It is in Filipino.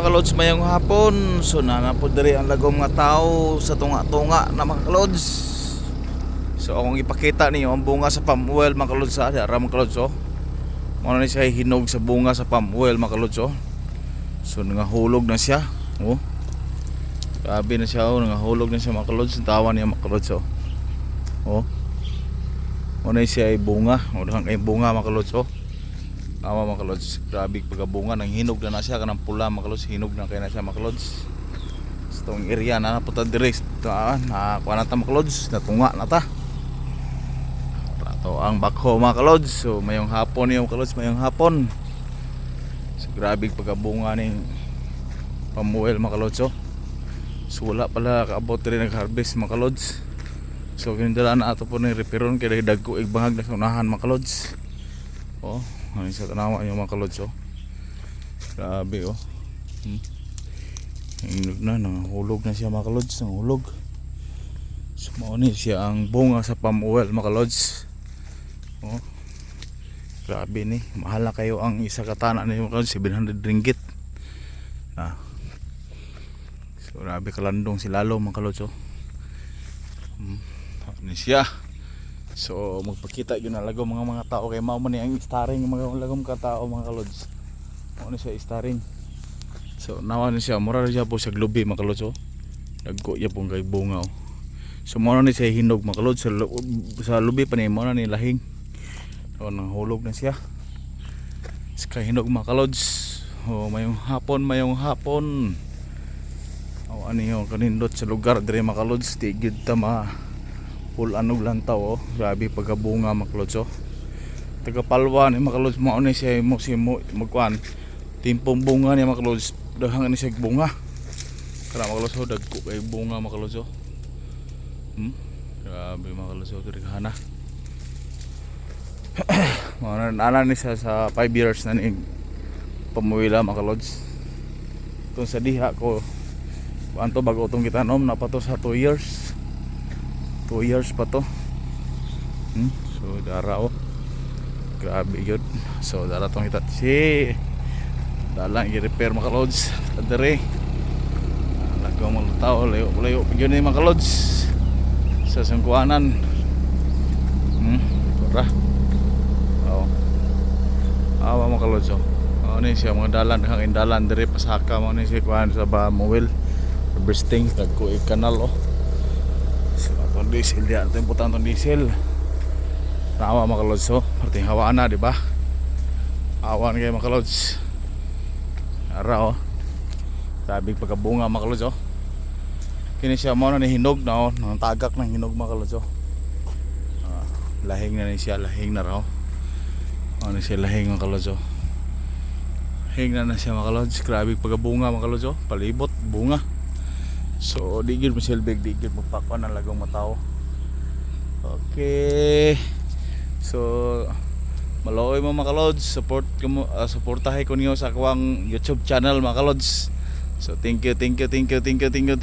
mga kalods mayong hapon. So nanapod diri ang lagom nga tao sa tunga-tunga na mga kalods so akong ipakita ninyo ang bunga sa palm oil mga kalods sa ara mga kalods oh. Muna ni siya hinog sa bunga sa palm oil mga kalods oh. So nangahulog na siya oh. Grabe na siya oh. Nangahulog na siya mga kalods ang tawa niya mga kalods oh. Oh. Muna siya ay bunga. O dahang kay bunga mga kalods oh Awa mga kalods, grabe pagkabunga nang hinog na na siya kanang pula mga kalods, hinog na kaya na siya mga kalods. Sa tong area na napunta dire sa na kuha na ta mga kalods, natunga na ta. Rato ang bakho mga kalods, so mayong hapon yung kalods, mayong hapon. So grabe pagkabunga ni pamuel mga kalods oh. So wala pala kaabot rin nag-harvest mga kalods. So kinindala na ato po ni reperon kaya dagko igbahag na sa mga kalods. Oh, ano sa tanawa yung mga kalods oh. Grabe oh. Hmm. Hinog na, nangahulog na siya mga kalods, nangahulog. So siya ang bunga sa palm oil mga kalods. Oh. Grabe ni, mahal na kayo ang isa katana ni mga kalods, 700 ringgit. Ah. So grabe kalandong si Lalo mga kalods oh. Hmm. Ano siya? So magpakita yun na lagaw mga mga tao kay mao man ni ang starring mga lagom ka tao mga kalods. Mao ni siya starring. So nawa ni siya mura siya po sa glubi mga kalods oh. Nagko iya pong kay bunga oh. So mao ni siya hinog mga kalods sa, sa lubi pa ni mao ni lahing. So nahulog na siya. Sa hinog mga kalods. Oh mayong hapon mayong hapon. Oh ano yung kanindot sa lugar dire mga kalods tigid ta ma full anog lang tao oh. grabe pagkabunga maklods oh. Taga palwa ni maklods mo ni siya mo si mo magkuan timpong bunga ni maklods dahang ni siya bunga. Kaya maklods oh dagko kay bunga maklods oh. Hmm? grabe maklods oh dirigana mga nana ni siya sa 5 years na ni pamuwila maklods. Kung sa diha ko Anto bago itong kitanom na pa to sa 2 years 2 years pa to. Hmm? so dara oh. Grabe yun. So dara tong hitat si dalang i-repair mga lods. Adere lagaw mga tao layo layo yun yung mga lods. Sa sangkuanan hmm? tara oh awa mga lods oh. Ano siya mga dalan. Hangin dalan dire pasaka mo ni siya kuhan sa ba mowil bursting nagkuig kanal oh So, itong diesel diyan. Ito yung putang itong diesel. Nawa mga kalods. So, parting hawaan na, di ba? Hawaan kayo mga kalods. Ara, oh. Sabi pagkabunga mga kalods, oh. Kini siya mo na ni hinog na, oh. Nang tagak ng hinog mga kalods, oh. Ah, lahing na ni siya. Lahing na raw. Ano siya lahing mga kalods, oh. Hing na na siya mga kalods. Grabe pagkabunga mga kalods, oh. Palibot, bunga. So, di gyud mo silbig, di gyud magpakwan ang lagong mataw. Okay. So, maloy mo mga kalods, support ko mo, uh, suportahay ko niyo sa akong YouTube channel mga kalods. So, thank you, thank you, thank you, thank you, thank you.